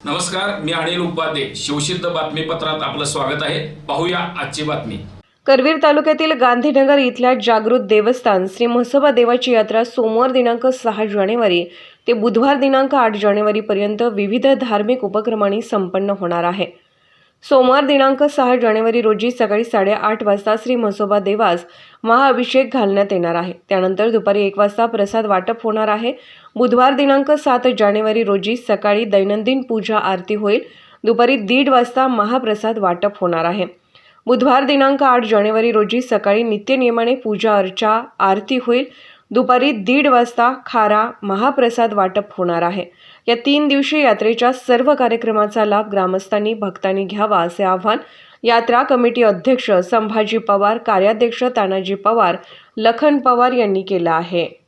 नमस्कार मी अनिल उपाध्ये. शिवसिद्ध बातमीपत्रात आपलं स्वागत आहे. पाहूया आजची बातमी. करवीर तालुक्यातील गांधीनगर इथल्या जागृत देवस्थान श्री म्हसोबा देवाची यात्रा सोमवार दिनांक सहा जानेवारी ते बुधवार दिनांक आठ जानेवारीपर्यंत विविध धार्मिक उपक्रमांनी संपन्न होणार आहे. सोमवार दिनांक सहा जानेवारी रोजी सकाळी साडेआठ वाजता श्री म्हसोबा देवास महाअभिषेक घालण्यात येणार आहे. त्यानंतर दुपारी एक वाजता प्रसाद वाटप होणार आहे. बुधवार दिनांक सात जानेवारी रोजी सकाळी दैनंदिन पूजा आरती होईल. दुपारी दीड वाजता महाप्रसाद वाटप होणार आहे. बुधवार दिनांक आठ जानेवारी रोजी सकाळी नित्यनियमाने पूजा अर्चा आरती होईल. दुपारी दीड वाजता खारा महाप्रसाद वाटप होणार आहे. या तीन दिवशी यात्रेच्या सर्व कार्यक्रमाचा लाभ ग्रामस्थांनी भक्तांनी घ्यावा असे आवाहन यात्रा कमिटी अध्यक्ष संभाजी पवार कार्याध्यक्ष तानाजी पवार लखन पवार यांनी केलं आहे.